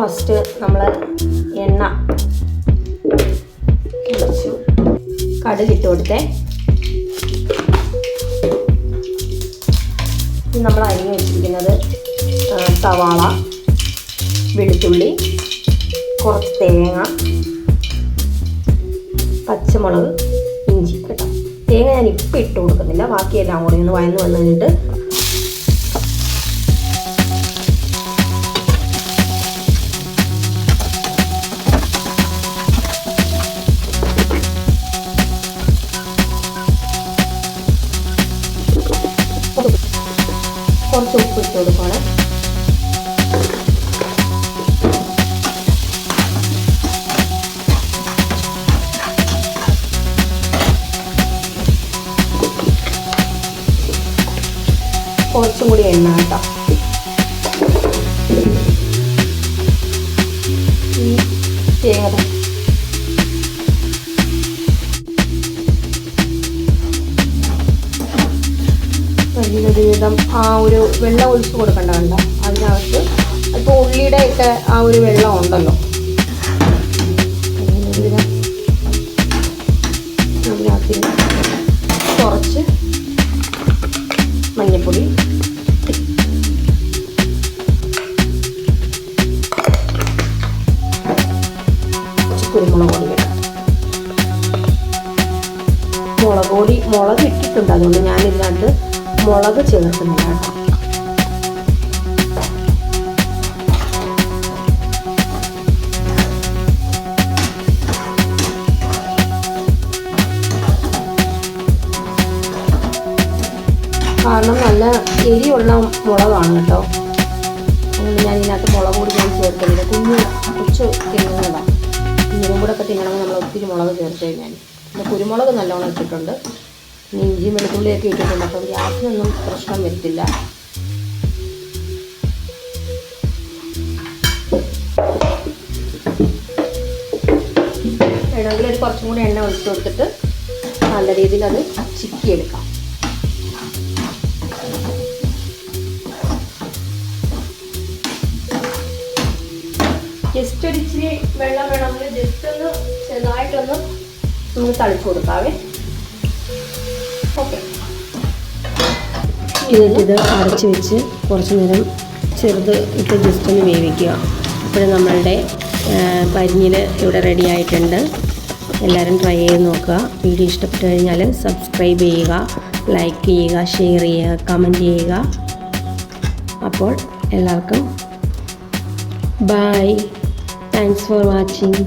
First നമ്മൾ എണ്ണ ഒഴിച്ചു. കടുകിട്ട് കൊടുത്തേ. നമ്മൾ അരിഞ്ഞു വെച്ചിരിക്കുന്നത് സവാള വെളുത്തുള്ളി കുറച്ച് തേങ്ങ പച്ചമുളക് ഇഞ്ചി. കേട്ടോ. തേങ്ങ ഞാൻ ഇപ്പം ഇട്ട് കൊടുക്കുന്നില്ല. ബാക്കിയെല്ലാം കൂടി ഒന്ന് വയന്ന് വന്ന് കഴിഞ്ഞിട്ട് കുറച്ച് ഉപ്പ്. ഇട്ട് കൊടുക്കണം. കുറച്ചും കൂടി എണ്ണ കേട്ടോ. ഈ തേങ്ങ വലിയൊരു വിധം ആ ഒരു വെള്ളം ഒഴിച്ച് കൊടുക്കേണ്ട വേണ്ട അതിനകത്ത് ഇപ്പോൾ ഉള്ളിയുടെ ഒക്കെ ആ ഒരു വെള്ളം ഉണ്ടല്ലോ. കുറച്ച് മഞ്ഞൾപ്പൊടി കുരുമുളക് പൊടി. മുളക് പൊടി മുളക് ഇട്ടിട്ടുണ്ട്. അതുകൊണ്ട് ഞാൻ ഇതിനകത്ത് മുളക് ചേർക്കുന്നില്ല കേട്ടോ. കാരണം നല്ല എരിയുള്ള മുളകാണ് കേട്ടോ. അതുകൊണ്ട് ഞാൻ ഇതിനകത്ത് മുളക് കൂടി ഞാൻ ചേർക്കുന്നില്ല. കുഞ്ഞു കൊച്ചു തിന്നുന്നതാണ് കുഞ്ഞിനും കൂടെ ഒക്കെ തിന്നണമെങ്കിൽ നമ്മൾ ഒത്തിരി മുളക് ചേർത്ത് കഴിഞ്ഞാൽ. പിന്നെ കുരുമുളക് നല്ലോണം ഇട്ടിട്ടുണ്ട്. ഇഞ്ചിയും വെളുത്തുള്ളിയൊക്കെ ഇട്ടിട്ടുണ്ട്. അപ്പം ഗ്യാസിനൊന്നും പ്രശ്നം വരത്തില്ല. വേണമെങ്കിൽ ഒരു കുറച്ചും കൂടി എണ്ണ ഒഴിച്ചു കൊടുത്തിട്ട് നല്ല രീതിയിൽ അത് ചിക്കിയെടുക്കാം. ജസ്റ്റ് ഒരു ഇച്ചിരി വെള്ളം വേണമെങ്കിൽ ജസ്റ്റ് ഒന്ന് ചെറുതായിട്ടൊന്ന് നമുക്ക് തളിച്ചു കൊടുക്കാവേ. എന്നിട്ടിത് അടച്ചു വെച്ച് കുറച്ച് നേരം ചെറുത് ഇട്ട് ജസ്റ്റ് ഒന്ന് വേവിക്കുക. അപ്പോൾ നമ്മളുടെ പരിഞ്ഞിൽ ഇവിടെ റെഡി ആയിട്ടുണ്ട്. എല്ലാവരും ട്രൈ ചെയ്ത് നോക്കുക. വീഡിയോ ഇഷ്ടപ്പെട്ട് കഴിഞ്ഞാൽ സബ്സ്ക്രൈബ് ചെയ്യുക ലൈക്ക് ചെയ്യുക ഷെയർ ചെയ്യുക കമന്റ് ചെയ്യുക. അപ്പോൾ എല്ലാവർക്കും ബൈ താങ്ക്സ് ഫോർ വാച്ചിങ്